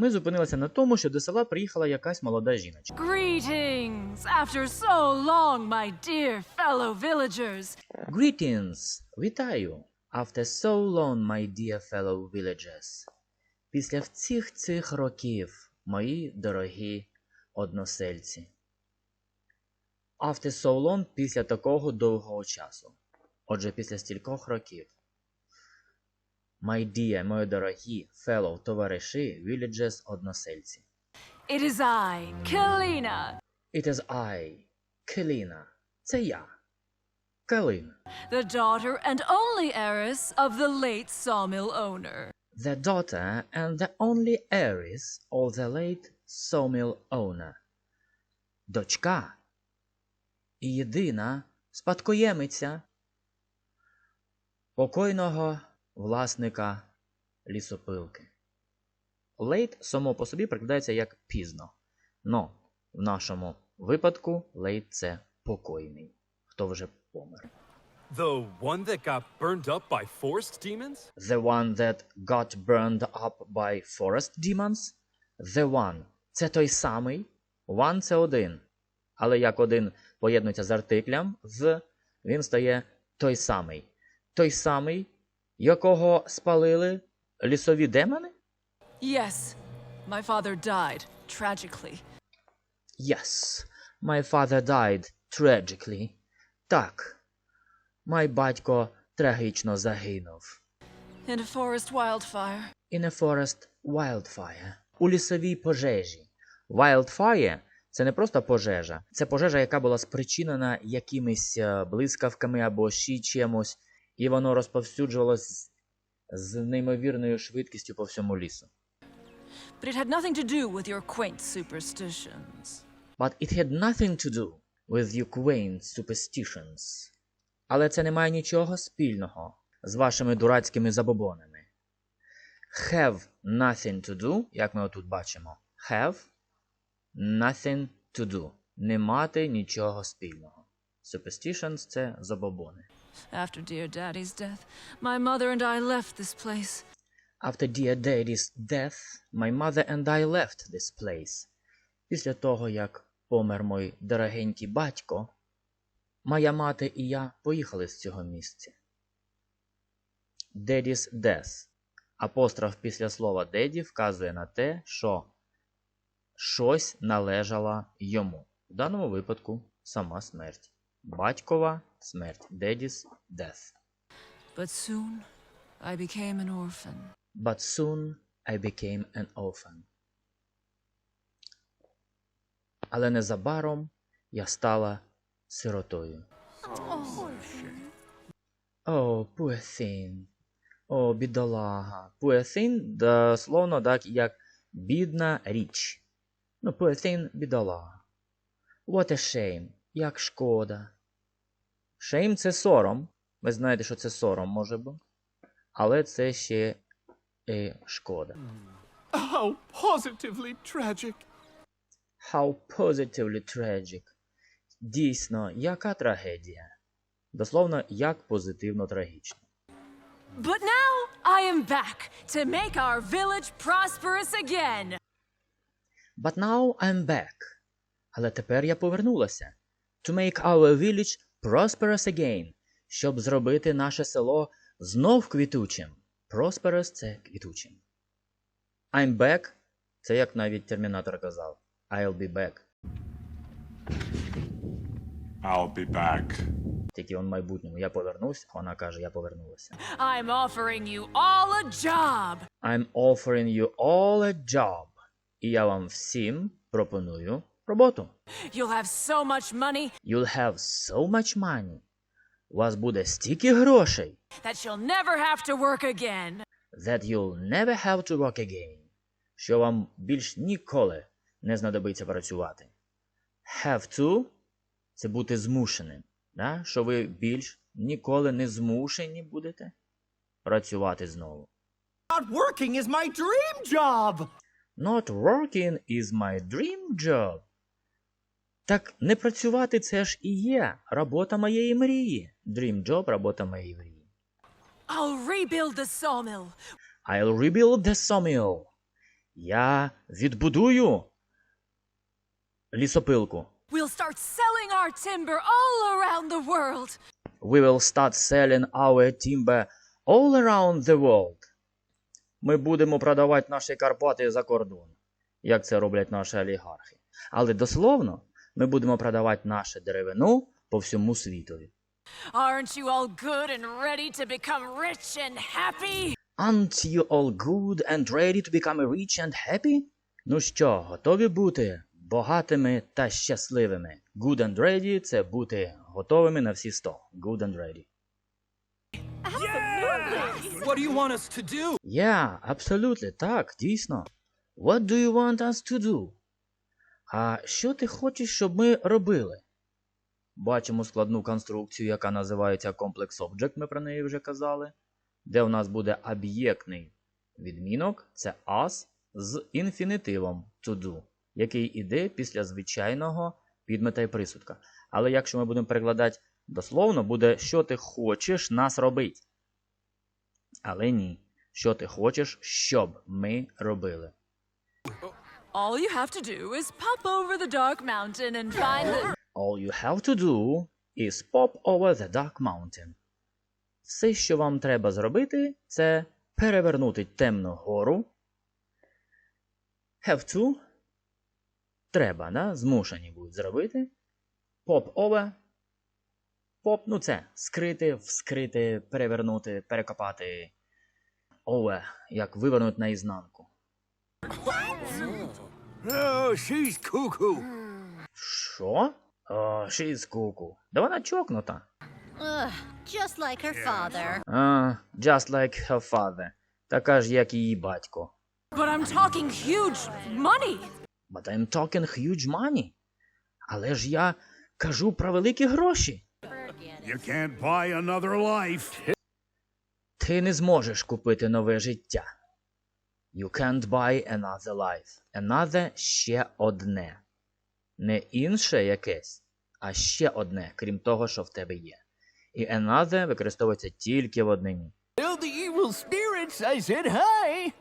Ми зупинилися на тому, що до села приїхала якась молода жіночка. Greetings! After so long, my dear fellow villagers. Greetings! Вітаю! After so long, my dear fellow villagers. Після всіх цих років, мої дорогі односельці. After so long після такого довгого часу. Отже, після стількох років. My dear, мої дорогі fellow товариші, villagers односельці. It is I, Kalina, It is I, Келіна. Це я. Калина. the daughter and only heiress of the late sawmill owner. the daughter and the only heiress of the late sawmill owner. Дочка і єдина спадкоємиця покойного власника лісопилки. Late само по собі прикладається як пізно. Но в нашому випадку late – це покойний, хто вже помер. The one that got burned up by forest demons? The one that got burned up by forest demons. The one – це той самий. One – це один. Але як один поєднується з артиклем, з, він стає той самий. Той самий, якого спалили лісові демони? Yes, my father died tragically. Yes, my father died tragically. Так, мій батько трагічно загинув. In a forest wildfire. In a forest wildfire. У лісовій пожежі. Wildfire – це не просто пожежа, це пожежа, яка була спричинена якимись е, блискавками або ще чимось, і воно розповсюджувалось з неймовірною швидкістю по всьому лісу. But it had nothing to do with your quaint superstitions. But it had nothing to do with your quaint superstitions. Але це не має нічого спільного з вашими дурацькими забобонами. Have nothing to do, як ми отут бачимо. Have nothing to do. Не мати нічого спільного. Superstitions – це забобони. After dear daddy's death, my mother and I left this place. After dear daddy's death, my mother and I left this place. Після того, як помер мій дорогенький батько, моя мати і я поїхали з цього місця. Daddy's death. Апостроф після слова daddy вказує на те, що щось належало йому. В даному випадку сама смерть. Батькова смерть. Daddy's death. But soon, I became an orphan. But soon I became an orphan. Але незабаром я стала сиротою. О, poor thing. О, oh, бідолага. Poor thing, дословно так, як бідна річ. Ну, poor thing – бідолага. What a shame. Як шкода. Shame – це сором. Ви знаєте, що це сором може бути. Але це ще і шкода. How positively tragic. How positively tragic. Дійсно, яка трагедія. Дословно, як позитивно трагічно. But now I am back to make our village prosperous again. But now I'm back. Але тепер я повернулася. To make our village prosperous again. Щоб зробити наше село знов квітучим. Prosperous – це квітучим. I'm back. Це як навіть термінатор казав. I'll be back. I'll be back. Тільки он в майбутньому. Я повернусь, а вона каже, я повернулася. I'm offering you all a job. I'm offering you all a job. І я вам всім пропоную роботу. You'll have so much money You'll have so much money. У вас буде стільки грошей, that you'll never have to work again. that you'll never have to work again. Що вам більш ніколи не знадобиться працювати. Have to – це бути змушеним. Да? Що ви більш ніколи не змушені будете працювати знову. Not working is my dream job. Not working is my dream job. Так не працювати це ж і є робота моєї мрії. Dream job – робота моєї мрії. I'll rebuild the sawmill. I'll rebuild the sawmill. Я відбудую лісопилку. We'll start selling our timber all around the world. We will start selling our timber all around the world. Ми будемо продавати наші Карпати за кордон, як це роблять наші олігархи. Але дословно ми будемо продавати нашу деревину по всьому світові. Aren't you all good and ready to become rich and happy? Aren't you all good and ready to become rich and happy? Ну що, готові бути багатими та щасливими? Good and ready – це бути готовими на всі сто. Good and ready. What do you want us to do? Yeah, абсолютно, так, дійсно. What do you want us to do? А що ти хочеш, щоб ми робили? Бачимо складну конструкцію, яка називається комплекс Object, ми про неї вже казали, де у нас буде об'єктний відмінок, це as з інфінітивом to do, який іде після звичайного підмета і присудка. Але якщо ми будемо перекладати дословно, буде що ти хочеш нас робити. Але ні. Що ти хочеш, щоб ми робили? All you have to do is pop over the dark mountain and find the. All you have to do is pop over the dark mountain. Все, що вам треба зробити, це перевернути темну гору. Have to. Треба, да? Змушені будуть зробити. Pop over. Pop, ну це скрити, вскрити, перевернути, перекопати. Over, як вивернути наізнанку. Oh, she's cuckoo. Що? О, she's cuckoo. Да вона чокнута. Just like her father. Just like her father. Така ж, як її батько. But I'm talking huge money. But I'm talking huge money. Але ж я кажу про великі гроші. You can't buy another life. Ти не зможеш купити нове життя. You can't buy another life. Another – ще одне. Не інше якесь, а ще одне, крім того, що в тебе є. І another використовується тільки в однині. Tell the evil spirits I said hi.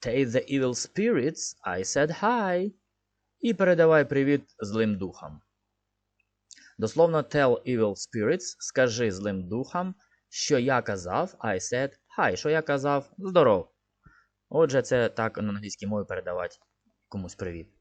Take the evil spirits, I said hi. І передавай привіт злим духам. Дословно tell evil spirits, скажи злим духам, що я казав, I said hi, що я казав здоров. Отже, це так на англійській мові передавати комусь привіт.